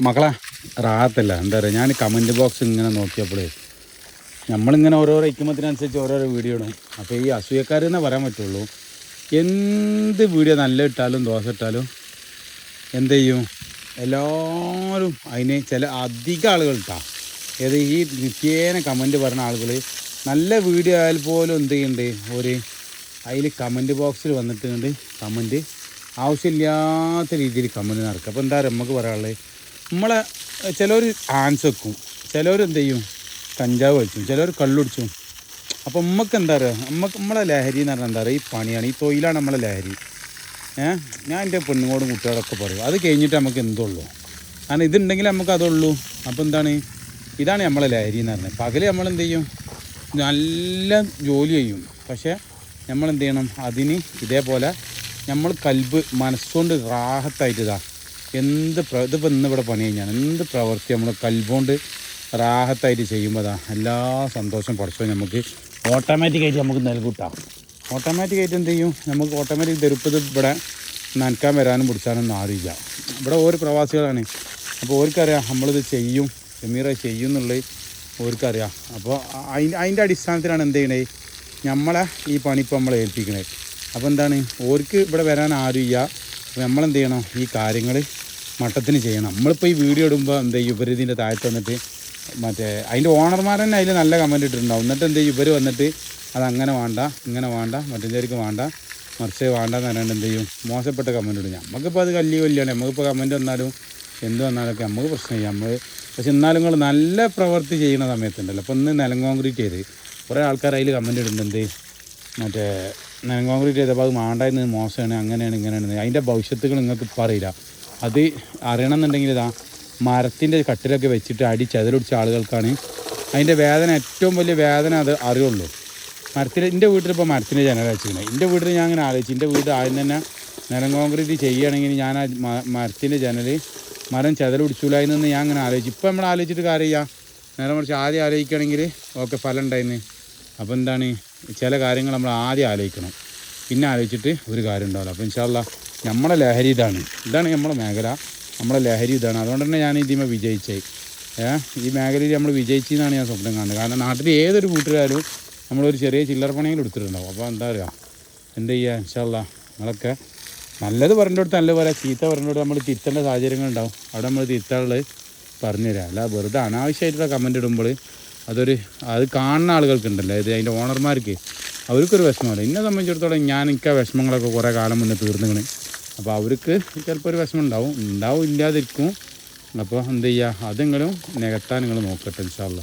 മക്കളെ റാഹത്തല്ല എന്താ പറയുക ഞാൻ കമന്റ് ബോക്സ് ഇങ്ങനെ നോക്കിയപ്പോഴേ നമ്മളിങ്ങനെ ഓരോരോ ഐക്യമത്തിനനുസരിച്ച് ഓരോരോ വീഡിയോ ഇടും. അപ്പോൾ ഈ അസൂയക്കാരെന്നേ പറയാൻ പറ്റുള്ളൂ എന്ത് വീഡിയോ നല്ല ഇട്ടാലും ദോശ ഇട്ടാലും എന്ത് ചെയ്യും? എല്ലാവരും അതിന് ചില അധികം ആളുകൾ ഇട്ടാ. ഏത് ഈ നിത്യേന കമന്റ് പറയുന്ന ആളുകൾ നല്ല വീഡിയോ ആയാൽ പോലും എന്ത് ചെയ്യുന്നുണ്ട് ഒരു അതിൽ കമന്റ് ബോക്സിൽ വന്നിട്ടുണ്ട് കമന്റ് ആവശ്യമില്ലാത്ത രീതിയിൽ കമന്റ് നടക്കുക. അപ്പോൾ എന്താ നമുക്ക് പറയാനുള്ളത് നമ്മളെ ചിലർ ആൻസ് വെക്കും. ചിലർ എന്ത് ചെയ്യും? കഞ്ചാവ് വലിച്ചും. ചിലർ കള്ളുടിച്ചും. അപ്പോൾ നമുക്ക് എന്താ പറയുക നമുക്ക് നമ്മളെ ലഹരി എന്ന് പറഞ്ഞാൽ എന്താ പറയുക ഈ പണിയാണ്. ഈ തൊഴിലാണ് നമ്മളെ ലഹരി. ഏഹ് ഞാൻ എന്റെ പെണ്ണുങ്ങളോടും കുട്ടികളൊക്കെ പറയും. അത് കഴിഞ്ഞിട്ട് നമുക്ക് എന്തുള്ളൂ? കാരണം ഇതുണ്ടെങ്കിൽ നമുക്ക് അതുള്ളൂ. അപ്പോൾ എന്താണ്? ഇതാണ് നമ്മളെ ലഹരി എന്ന് പറഞ്ഞത്. പകൽ നമ്മൾ എന്ത് ചെയ്യും? നല്ല ജോലി ചെയ്യും. പക്ഷേ നമ്മൾ എന്ത് ചെയ്യണം? അതിന് ഇതേപോലെ നമ്മൾ കൽബ് മനസ്സുകൊണ്ട് റാഹത്തായിട്ട് ഇതാ എന്ത് ഇതിപ്പോൾ ഇന്ന് ഇവിടെ പണി കഴിഞ്ഞാൽ എന്ത് പ്രവൃത്തി നമ്മൾ കൽബോണ്ട് റാഹത്തായിട്ട് ചെയ്യുമ്പോൾ എല്ലാ സന്തോഷം പഠിച്ചോ നമുക്ക് ഓട്ടോമാറ്റിക്കായിട്ട് നമുക്ക് നൽകൂട്ടാം. ഓട്ടോമാറ്റിക്കായിട്ട് എന്ത് ചെയ്യും? നമുക്ക് ഓട്ടോമാറ്റിക് തെരുപ്പത് ഇവിടെ നനക്കാൻ വരാനും പിടിച്ചാനൊന്നും അറിയില്ല ഇവിടെ ഓരോ പ്രവാസികളാണ്. അപ്പോൾ ഓർക്കറിയാം നമ്മളിത് ചെയ്യും എമീറ ചെയ്യും എന്നുള്ളത് ഓർക്കറിയാം. അപ്പോൾ അതിന്റെ അതിന്റെ അടിസ്ഥാനത്തിലാണ് എന്ത് ചെയ്യണേ? നമ്മളെ ഈ പണി ഇപ്പോൾ നമ്മളെ ഏൽപ്പിക്കണേ. അപ്പോൾ എന്താണ്? ഓർക്ക് ഇവിടെ വരാൻ ആരുമില്ല. അപ്പോൾ നമ്മളെന്ത് ചെയ്യണം? ഈ കാര്യങ്ങൾ മട്ടത്തിന് ചെയ്യണം. നമ്മളിപ്പോൾ ഈ വീഡിയോ ഇടുമ്പോൾ എന്താ ഇവർ ഇതിന്റെ താഴത്ത് വന്നിട്ട് മറ്റേ അതിന്റെ ഓണർമാർ തന്നെ അതിൽ നല്ല കമന്റ് ഇട്ടിട്ടുണ്ടാവും. എന്നിട്ട് എന്താ ഇവർ വന്നിട്ട് അത് അങ്ങനെ വേണ്ട ഇങ്ങനെ വേണ്ട മറ്റേക്ക് വേണ്ട മറിച്ച് വേണ്ട എന്ന് പറയാണ്ട് എന്ത് ചെയ്യും? മോശപ്പെട്ട കമന്റ് ഇടും. നമുക്കിപ്പോൾ അത് കല്ലി കൊല്ലിയാണ്. നമുക്കിപ്പോൾ കമന്റ് വന്നാലും എന്ത് വന്നാലൊക്കെ നമുക്ക് പ്രശ്നമില്ല നമ്മൾ പക്ഷെ എന്നാലും നിങ്ങൾ നല്ല പ്രവൃത്തി ചെയ്യുന്ന സമയത്തുണ്ടല്ലോ. അപ്പോൾ ഇന്ന് നിലം കോൺക്രീറ്റ് ചെയ്ത് കുറേ ആൾക്കാർ അതിൽ കമന്റ് ഇടുന്നുണ്ട്. മറ്റേ നിലം കോൺക്രീറ്റ് ചെയ്തപ്പോൾ അത് മാണ്ടായിരുന്നു മോശമാണ് അങ്ങനെയാണ് ഇങ്ങനെയാണ്. അതിന്റെ ഭവിഷ്യത്തുകൾ നിങ്ങൾക്ക് ഇപ്പോൾ അറിയില്ല. അത് അറിയണമെന്നുണ്ടെങ്കിൽ ഇതാ മരത്തിന്റെ കട്ടിലൊക്കെ വെച്ചിട്ട് അടി ചെതലൊടിച്ച ആളുകൾക്കാണ് അതിന്റെ വേദന ഏറ്റവും വലിയ വേദന അത് അറിയുള്ളൂ. മരത്തിൽ എന്റെ വീട്ടിലിപ്പോൾ മരത്തിന്റെ ജനല വെച്ചിരിക്കുന്നത്. എന്റെ വീട്ടിൽ ഞാൻ അങ്ങനെ ആലോചിച്ചു എന്റെ വീട് ആദ്യം തന്നെ നിലം കോൺക്രീറ്റ് ചെയ്യുകയാണെങ്കിൽ ഞാൻ ആ മരത്തിന്റെ ജനൽ മരം ചെതലൊടിച്ചൂലായിരുന്നു ഞാൻ അങ്ങനെ ആലോചിച്ചു. ഇപ്പം നമ്മൾ ആലോചിച്ചിട്ട് കാര്യം ചെയ്യാം നേരെ മറിച്ച് ആദ്യം ആലോചിക്കുകയാണെങ്കിൽ ഓക്കെ ഫലം ഉണ്ടായിരുന്നു അപ്പോൾ എന്താണ് ചില കാര്യങ്ങൾ നമ്മൾ ആദ്യം ആലോചിക്കണം. പിന്നെ ആലോചിച്ചിട്ട് ഒരു കാര്യം ഉണ്ടാവില്ല. അപ്പോൾ ഇൻഷാല്ല നമ്മളെ ലഹരി ഇതാണ്. ഇതാണ് നമ്മളെ മേഖല. നമ്മളെ ലഹരി ഇതാണ്. അതുകൊണ്ട് തന്നെ ഞാൻ ഇതിമ വിജയിച്ചേ. ഏ? ഈ മേഖലയിൽ നമ്മൾ വിജയിച്ചെന്നാണ് ഞാൻ സ്വപ്നം കാണുന്നത്. കാരണം നാട്ടിൽ ഏതൊരു കൂട്ടുകാരും നമ്മളൊരു ചെറിയ ചില്ലറ പണിയെങ്കിലും എടുത്തിട്ടുണ്ടാവും. അപ്പോൾ എന്താ പറയുക? എന്ത് ചെയ്യുക ഇൻഷാല്ല നിങ്ങളൊക്കെ നല്ലത് പറഞ്ഞിടത്ത് നല്ല പോലെ ചീത്ത പറഞ്ഞിടത്ത് നമ്മൾ തിരുത്തേണ്ട സാഹചര്യങ്ങളുണ്ടാവും അവിടെ നമ്മൾ തിരുത്താനുള്ളത് പറഞ്ഞു തരാം അല്ല വെറുതെ അനാവശ്യമായിട്ടുള്ള കമന്റ് ഇടുമ്പോൾ അതൊരു അത് കാണുന്ന ആളുകൾക്കുണ്ടല്ലോ. ഇത് അതിന്റെ ഓണർമാർക്ക് അവർക്കൊരു വിഷമമല്ല? എന്നെ സംബന്ധിച്ചിടത്തോളം ഞാൻ എനിക്ക് ആ വിഷമങ്ങളൊക്കെ കുറേ കാലം മുന്നേ തീർന്നിക്കണ്. അപ്പോൾ അവർക്ക് ചിലപ്പോൾ ഒരു വിഷമം ഉണ്ടാവും ഉണ്ടാവും ഇല്ലാതിരിക്കും. അപ്പോൾ എന്ത് ചെയ്യുക അതെങ്കിലും നികത്താൻ നിങ്ങൾ നോക്കട്ടെ ഇൻഷാല്ല